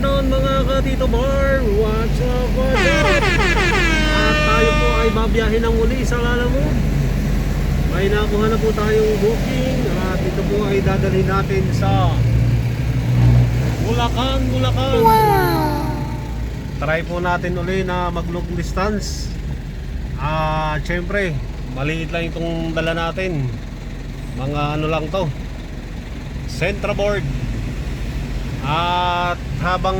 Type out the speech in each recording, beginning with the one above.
afternoon mga ka-Tito Bar What's up, what's up? At tayo po ay babiyahin ng muli sa Lalamu May nakuha na po tayong booking At ito po ay dadalhin natin sa Bulacan, Bulacan. Try po natin uli na mag long distance. Ah, syempre Maliit lang itong dala natin. Mga ano lang to. Centra board at habang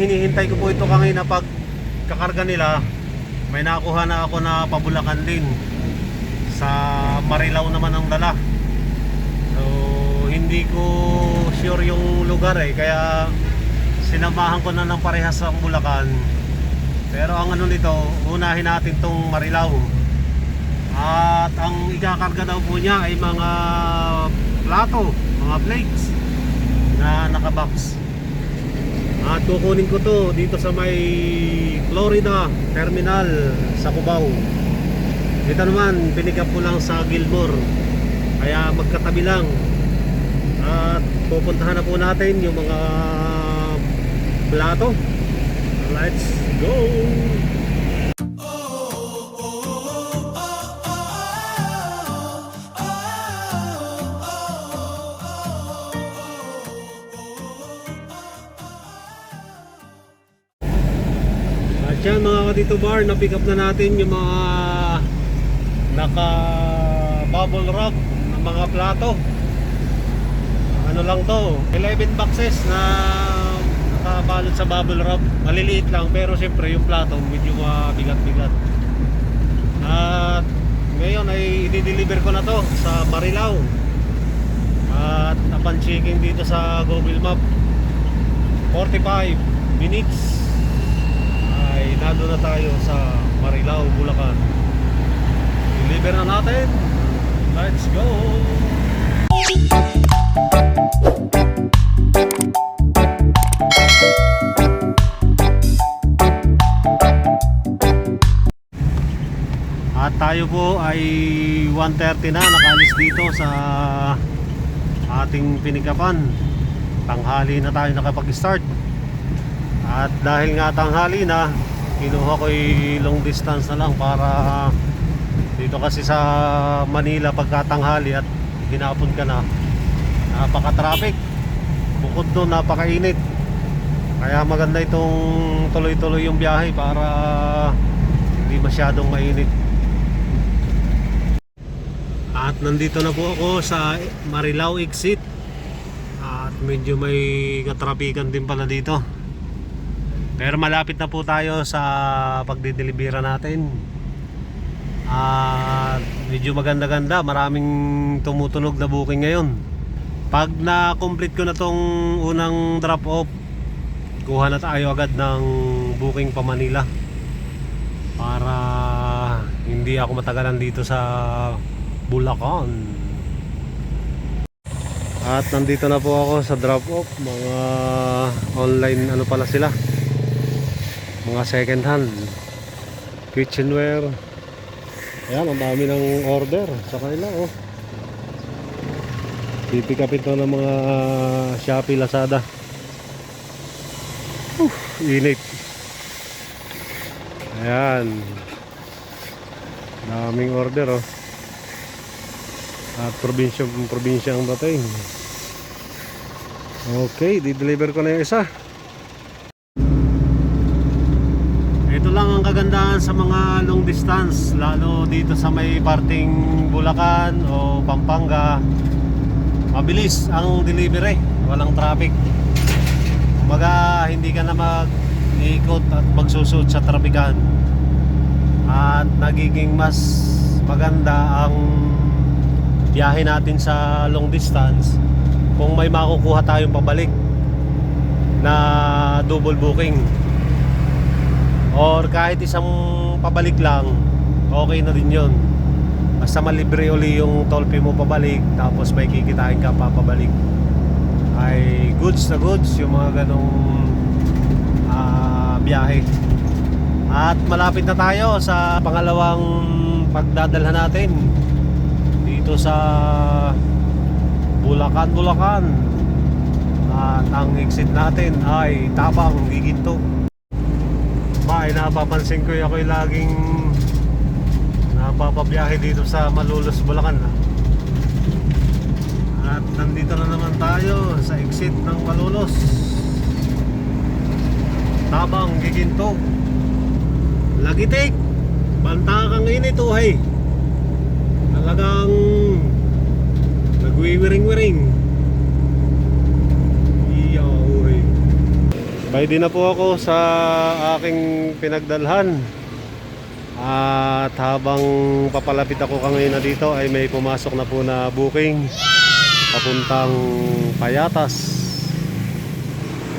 hinihintay ko po ito kanina pag kakarga nila, may nakuha na ako na pabulakan din. Sa Marilao naman ang dala. So, hindi ko sure yung lugar eh. Kaya sinamahan ko na ng parehas ang Bulacan. Pero ang ano nito, unahin natin tong Marilao. At ang ikakarga daw po niya ay mga plato, mga plates na nakabox. At kukunin ko to dito sa may Florida Terminal sa Cubao. Ito naman, pinikap ko lang sa Gilmore. Kaya magkatabi lang. At pupuntahan na po natin yung mga plato. Let's go! Yan mga katito bar, na-pick up na natin yung mga naka bubble wrap ng mga plato. Ano lang to, 11 boxes na nakabalot sa bubble wrap. Maliliit lang pero siyempre yung plato medyo mabigat-bigat. At ngayon ay i-deliver ko na to sa Marilao. At upon checking dito sa Google Map 45 minutes ay nando na tayo sa Marilao, Bulacan. Deliver na natin. Let's go! At tayo po ay 1.30 na nakalis dito sa ating pinikapan. Tanghali na tayo nakapag-start. At dahil nga tanghali na, kinuha ko long distance na lang para dito kasi sa Manila pagkatanghali at hinapon ka na napaka-traffic. Bukod doon napakainit. Kaya maganda itong tuloy-tuloy yung biyahe para hindi masyadong mainit. At nandito na po ako sa Marilao exit. At medyo may katrapikan din pala dito pero malapit na po tayo sa pagdidelibera natin. At medyo maganda-ganda, maraming tumutunog na booking ngayon. Pag na-complete ko na tong unang drop off, kuha na tayo agad ng booking pa Manila. Para hindi ako matagalan dito sa Bulacan. At nandito na po ako sa drop off, mga online ano pala sila mga second hand. Kitchenware. Ayan ang dami ng order sa kanila oh. Pipick up ito ng mga Shopee, Lazada. Uh, init. Ayan. Daming order oh. At probinsya probinsya ang dating okay di-deliver ko na yung isa Ito lang ang kagandahan sa mga long distance lalo dito sa may parting Bulacan o Pampanga. Mabilis ang delivery, walang traffic. Kumbaga hindi ka na mag-ikot at magsusud sa trapikan. At nagiging mas maganda ang biyahe natin sa long distance kung may makukuha tayong pabalik na double booking or kahit isang pabalik lang okay na din yun. Basta malibre uli yung toll fee mo pabalik tapos may kikitain ka pa pabalik. Ay goods na goods yung mga ganong ah, biyahe. At malapit na tayo sa pangalawang pagdadalhan natin dito sa Bulacan, Bulacan. At ang exit natin ay Tabang, Giginto. Ba, napapansin ko yung ako'y laging napapabiyahe dito sa Malolos, Bulacan. At nandito na naman tayo sa exit ng Malolos. Tabang, Giginto. Lagitik. Banta kang init, uhay. Talagang nagwiwiring-wiring. Iya, uhay. Bay din na po ako sa aking pinagdalhan. At habang papalapit ako kanina dito ay may pumasok na po na booking papuntang Payatas.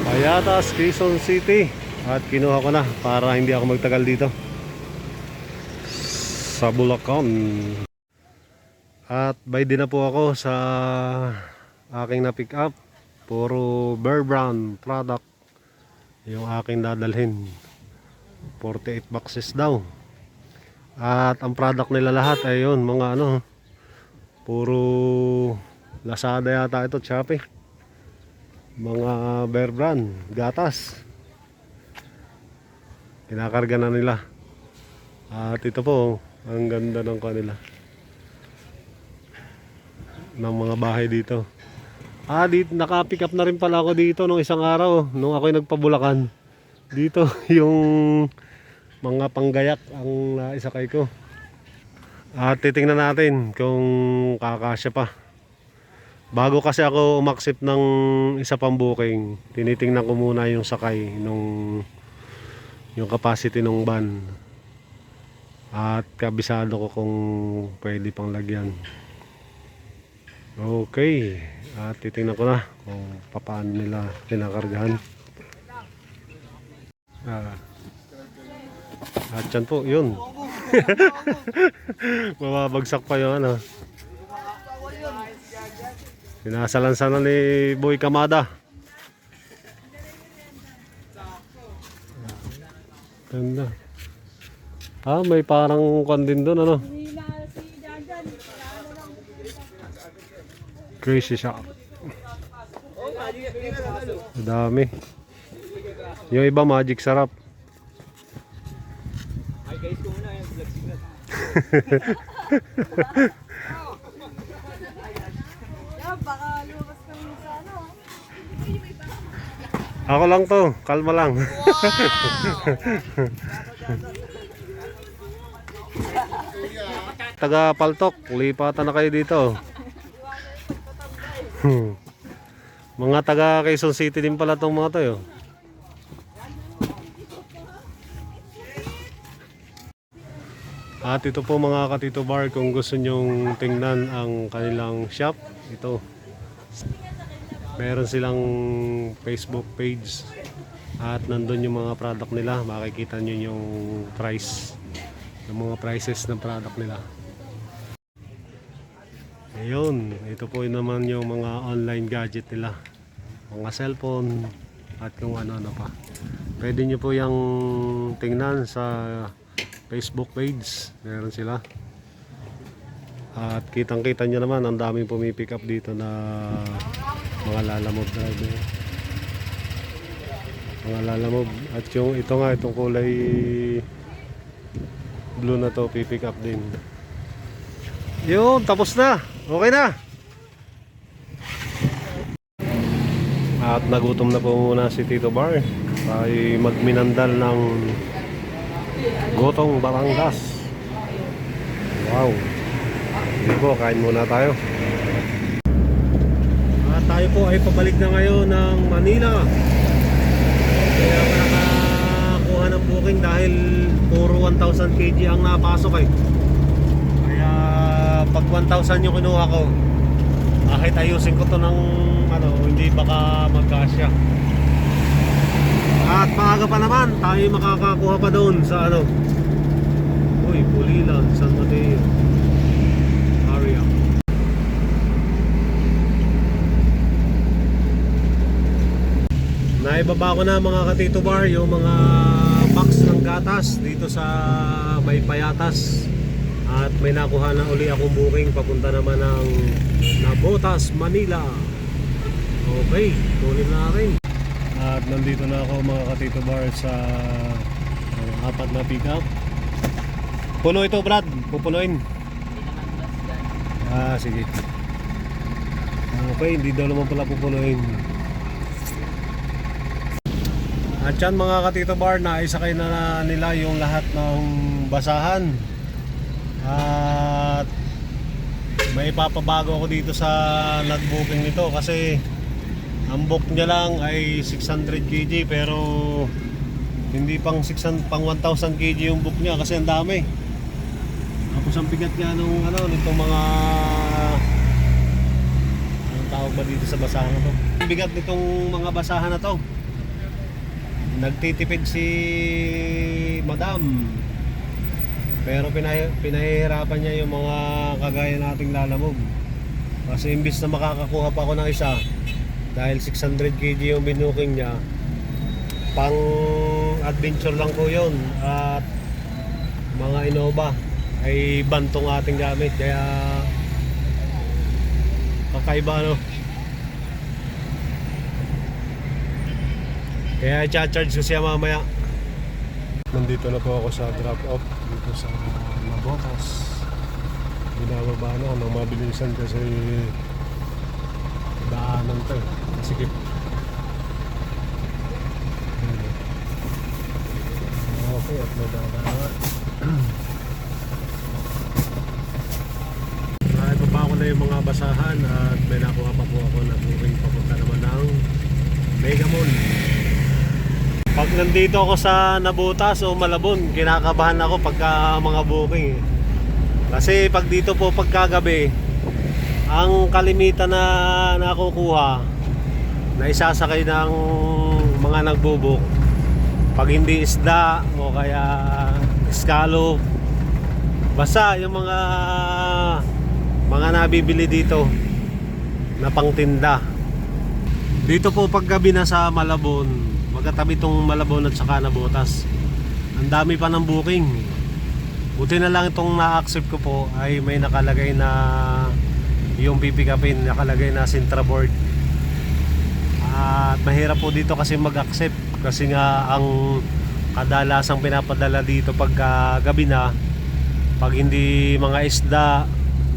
Payatas, Quezon City. At kinuha ko na para hindi ako magtagal dito. Sa Bulacan. At by din na po ako sa aking na pick up. Puro Bear Brand product yung aking dadalhin. 48 boxes daw. At ang product nila lahat ay yun, mga ano, puro Lazada yata ito, Shopee. Mga Bear Brand, gatas. Kinakarga na nila. At ito po, ang ganda ng kanila. Ng mga bahay dito. Ah, dito, naka-pick up na rin pala ako dito nung isang araw, nung ako'y nagpabulakan. Dito, yung mga panggayak ang naisakay ko. At titingnan natin kung kakasya pa. Bago kasi ako umaksip ng isa pang booking, tinitingnan ko muna yung sakay nung yung capacity ng van. At kabisado ko kung pwede pang lagyan. Okay. At titingnan ko na kung paano nila kinakargahan. Ah. At yan po, yun. Mababagsak pa yung ano. Sinasalansan na ni Boy Kamada. Ganda. Ah, may parang kwan din doon, ano? Crazy shop. Dami. Yung iba magic sarap. Yeah, baka lumabas kami sa ano. Ako lang to, kalma lang. Taga Paltok, lipatan na kayo dito. Mga taga Quezon City din pala tong mga to yo. At ito po mga katito bar kung gusto nyong tingnan ang kanilang shop, ito. Meron silang Facebook page at nandun yung mga product nila. Makikita nyo yung price, yung mga prices ng product nila. Ayun, ito po yun naman yung mga online gadget nila. Mga cellphone at kung ano-ano pa. Pwede nyo po yung tingnan sa Facebook page. Meron sila. At kitang-kita nyo naman, ang daming pumipick up dito na mga lalamove driver. Mga lalamove. At yung ito nga, itong kulay blue na to, pipick up din. Yun, tapos na. Okay na. At nagutom na po muna si Tito Bar. Ay magminandal ng Gotong Batangas. Wow. Po, kain muna tayo. At tayo po ay pabalik na ngayon ng Manila. Kaya ka nakakuha ng booking dahil puro 1,000 kg ang napasok eh. Kaya pag 1,000 yung kinuha ko, kahit ayusin ko to ng ano, hindi baka magkasya. At maaga pa naman, tayo makakakuha pa doon sa ano. Uy, Pulilan, San Mateo. Area. Naibaba ko na mga katito bar yung mga box ng gatas dito sa may payatas. At may nakuha na uli akong booking papunta naman ng Nabotas, Manila. Okay, kunin natin. At nandito na ako mga katito bar sa uh, apat na pickup. Puno ito Brad, pupunuin. Ah, sige. Okay, hindi daw naman pala pupunuin. At yan mga katito bar, naisakay na nila yung lahat ng basahan. At may ipapabago ako dito sa nag-booking nito kasi ang book niya lang ay 600 kg pero hindi pang 600 pang 1000 kg yung book niya kasi ang dami. Tapos ang bigat niya nung ano nitong mga anong tawag ba dito sa basahan na to? Bigat nitong mga basahan na to. Nagtitipid si Madam. Pero pinah pinahihirapan niya yung mga kagaya nating lalamog. Kasi imbis na makakakuha pa ako ng isa, dahil 600 kg yung binuking niya, pang adventure lang ko yun. At mga Innova ay bantong ating gamit. Kaya kakaiba no. Kaya i-charge ko siya mamaya. Nandito na po ako sa drop off dito sa Nabotas. Binababa na ng mabilisan kasi daanan to eh. Sikip. Okay, at may dadaan. Nakibaba ko yung mga basahan at may nakuha pa po ako na booking papunta naman ng Mega Mall. Pag nandito ako sa Nabutas o Malabon, kinakabahan ako pagka mga booking. eh. Kasi pag dito po pagkagabi, ang kalimitan na nakukuha na isasakay ng mga nagbubuk pag hindi isda o kaya scallop basta yung mga mga nabibili dito na pangtinda. Dito po paggabi na sa Malabon magkatabi tong Malabon at saka Nabotas ang dami pa ng booking. Buti na lang itong na-accept ko po ay may nakalagay na yung pipikapin nakalagay na Sintra board. At mahirap po dito kasi mag-accept kasi nga ang kadalasang pinapadala dito pagka gabi na pag hindi mga isda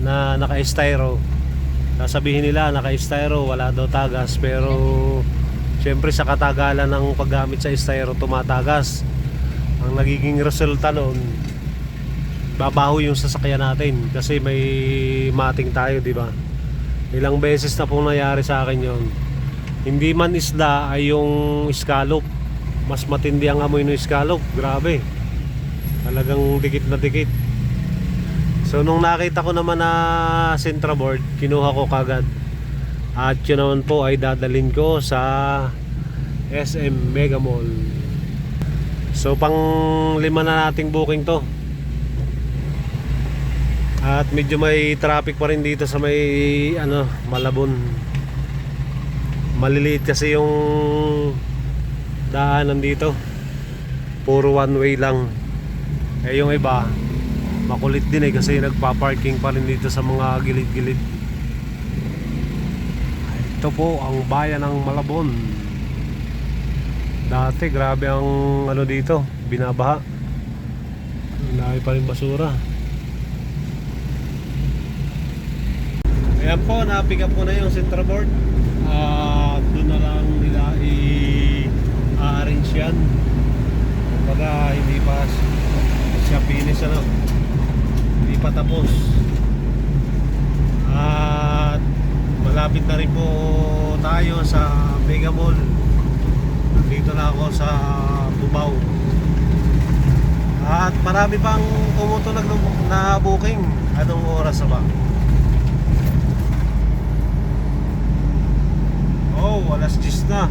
na naka-styro. Sasabihin nila naka-styro wala daw tagas. Pero syempre sa katagalan ng paggamit sa styro tumatagas. Ang nagiging resulta nun babaho yung sasakyan natin kasi may mating tayo di ba? Ilang beses na pong nangyari sa akin yon hindi man isda ay yung scallop. Mas matindi ang amoy ng scallop. Grabe. Talagang dikit na dikit so nung nakita ko naman na Sintra board kinuha ko kagad at yun naman po ay dadalin ko sa SM Mega Mall so pang lima na nating booking to at medyo may traffic pa rin dito sa may ano, Malabon. Maliliit kasi yung daanan dito. Puro one way lang. Eh yung iba, makulit din eh kasi nagpa-parking pa rin dito sa mga gilid-gilid. Ito po ang bayan ng Malabon. Dati grabe ang ano dito, binabaha. Dami pa rin basura. Ayan po, na-pick up ko na yung center board. At doon na lang nila i-arrange yan. Kumbaga, hindi pa siya finish ano. Hindi pa tapos. At malapit na rin po tayo sa Mega Mall. Dito na ako sa Cubao. At marami pang tumutunog na booking. Anong oras na ba? Oh, alas 10 na.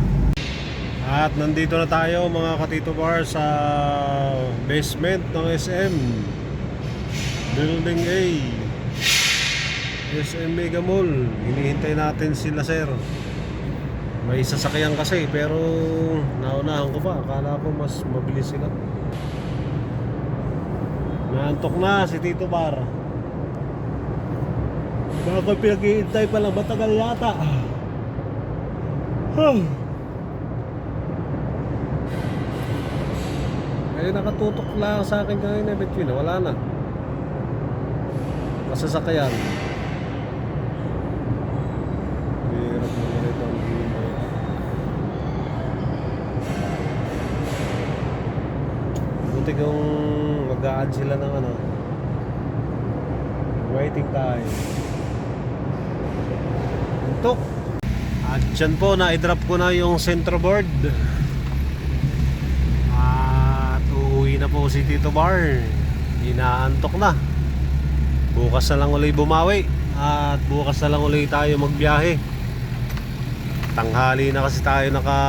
At nandito na tayo mga katito bar sa basement ng SM. Building A. SM Mega Mall. Hinihintay natin sila sir. May sasakyan kasi pero naunahan ko pa. Akala ko mas mabilis sila. Naantok na si Tito Bar. Baka pinag-iintay pa lang matagal yata. Oh. Eh, nakatutok lang sa akin kanina, Between. Wala na. Masasakayan. Hirap mo na ito ang buhay. Buti kung mag-a-add sila ng ano. Waiting time. Antok. At dyan po, na-drop ko na yung centerboard. At uuwi na po si Tito Bar. Inaantok na. Bukas na lang ulit bumawi. At bukas na lang ulit tayo magbiyahe. Tanghali na kasi tayo naka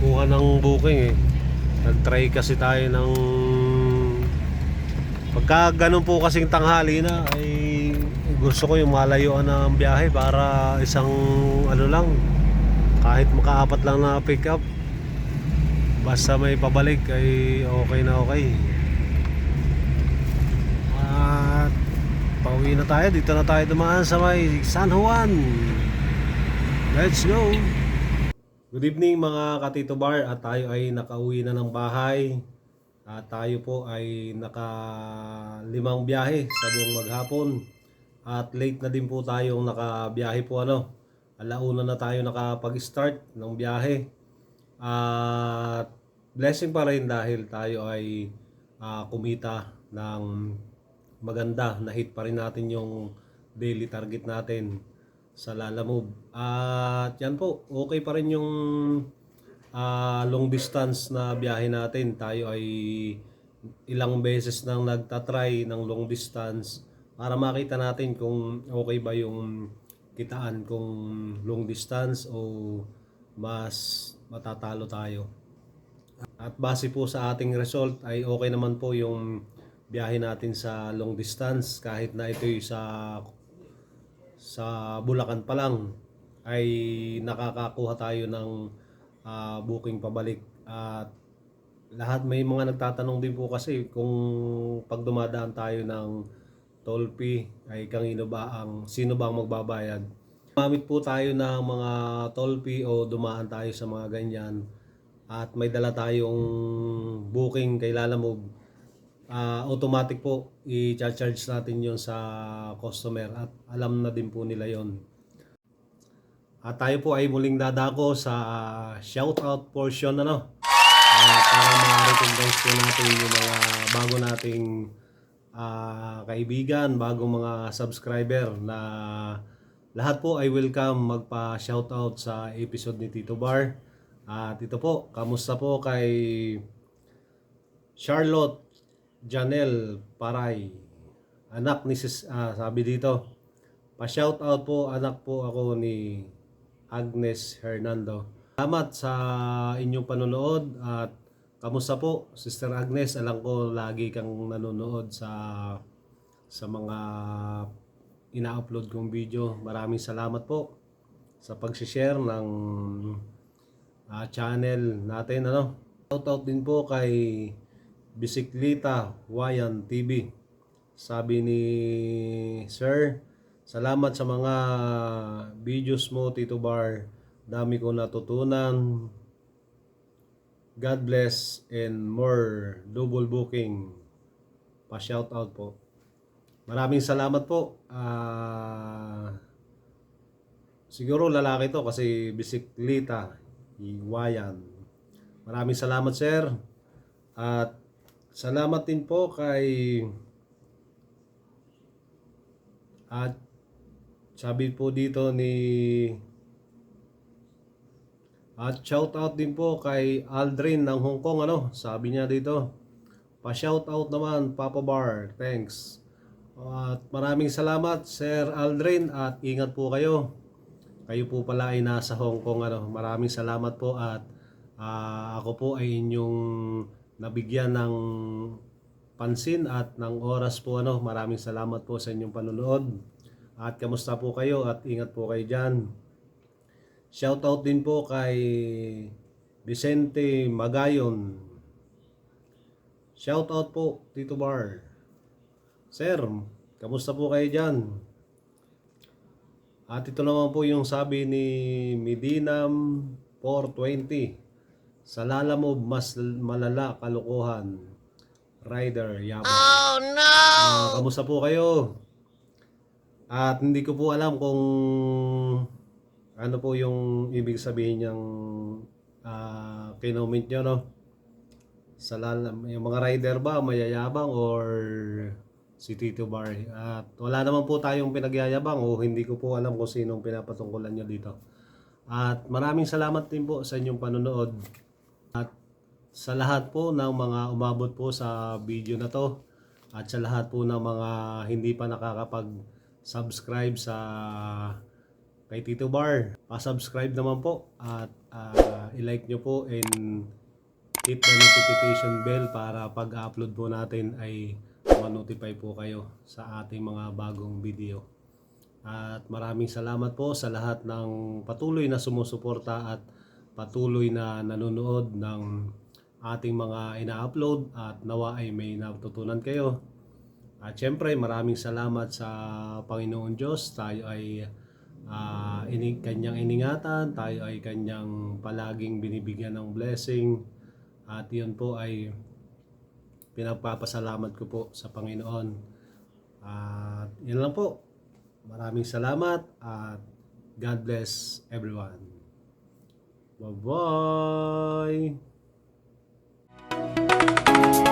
kuha ng booking eh. Nag-try kasi tayo ng pagka ganun po kasing tanghali na ay gusto ko yung malayuan ng biyahe para isang ano lang kahit makaapat lang na pick up basta may pabalik ay okay na okay at pauwi na tayo. Dito na tayo dumaan sa may San Juan. Let's go. Good evening mga katito bar. At tayo ay nakauwi na ng bahay. At tayo po ay naka limang biyahe sa buong maghapon. At late na din po tayong nakabiyahe po ano? Alauna na tayo nakapag-start ng biyahe. At blessing pa rin dahil tayo ay ah, kumita ng maganda na hit pa rin natin yung daily target natin sa Lalamove at yan po okay pa rin yung ah, long distance na biyahe natin tayo ay ilang beses nang nagtatry ng long distance para makita natin kung okay ba yung kitaan kung long distance o mas matatalo tayo. At base po sa ating result ay okay naman po yung biyahe natin sa long distance kahit na ito'y sa sa Bulacan pa lang ay nakakakuha tayo ng ah, booking pabalik at lahat may mga nagtatanong din po kasi kung pag dumadaan tayo ng toll fee ay kanino ba ang sino ba ang magbabayad. Gumamit po tayo ng mga toll fee o dumaan tayo sa mga ganyan at may dala tayong booking kay Lalamove. Ah, automatic po i-charge natin yon sa customer at alam na din po nila yon. At tayo po ay muling dadako sa shoutout portion ano. Ah, para ma-recognize po natin yung mga bago nating ah, kaibigan, bagong mga subscriber na lahat po ay welcome magpa-shoutout sa episode ni Tito Bar. At ito po, kamusta po kay Charlotte Janelle Paray. Anak ni sis, ah, sabi dito. Pa-shoutout po anak po ako ni Agnes Hernando. Salamat sa inyong panonood at kamusta po Sister Agnes? Alam ko lagi kang nanonood sa sa mga ina-upload kong video. Maraming salamat po sa pag-share ng ah, channel natin ano. Shoutout din po kay Bisikleta Wayan TV. Sabi ni Sir, salamat sa mga videos mo Tito Bar. Dami ko natutunan. God bless and more double booking. Pa-shout out po. Maraming salamat po. Ah siguro lalaki to kasi bisikleta, iwayan. Maraming salamat sir. At salamat din po kay at sabi po dito ni at shout out din po kay Aldrin ng Hong Kong ano sabi niya dito. Pa shout out naman Papa Bar thanks. At maraming salamat Sir Aldrin at ingat po kayo. Kayo po pala ay nasa Hong Kong ano. Maraming salamat po at ah, ako po ay inyong nabigyan ng pansin at ng oras po ano maraming salamat po sa inyong panonood at kamusta po kayo at ingat po kayo dyan Shoutout din po kay Vicente Magayon. Shoutout po, Tito Bar. Sir, kamusta po kayo dyan? At ito naman po yung sabi ni Medinam 420. Sa Lalamove, mas malala kalokohan. Rider, yaman. Oh no! kamusta po kayo? At hindi ko po alam kung ano po yung ibig sabihin niyang uh, kinoment nyo, no? Sa lalam, yung mga rider ba, mayayabang or si Tito Bar? At wala naman po tayong pinagyayabang o hindi ko po alam kung sinong pinapatungkulan nyo dito. At maraming salamat din po sa inyong panonood. Sa lahat po ng mga umabot po sa video na to at sa lahat po ng mga hindi pa nakakapag-subscribe sa kay Tito Bar, pa-subscribe naman po at ah, i-like nyo po and hit the notification bell para pag-upload po natin ay ma-notify po kayo sa ating mga bagong video. At maraming salamat po sa lahat ng patuloy na sumusuporta at patuloy na nanonood ng ating mga ina-upload at nawa ay may natutunan kayo. At syempre maraming salamat sa Panginoon Diyos. Tayo ay ah, ini kanyang iningatan, tayo ay kanyang palaging binibigyan ng blessing. At yun po ay pinagpapasalamat ko po sa Panginoon. At yun lang po. Maraming salamat at God bless everyone. Bye-bye! thank you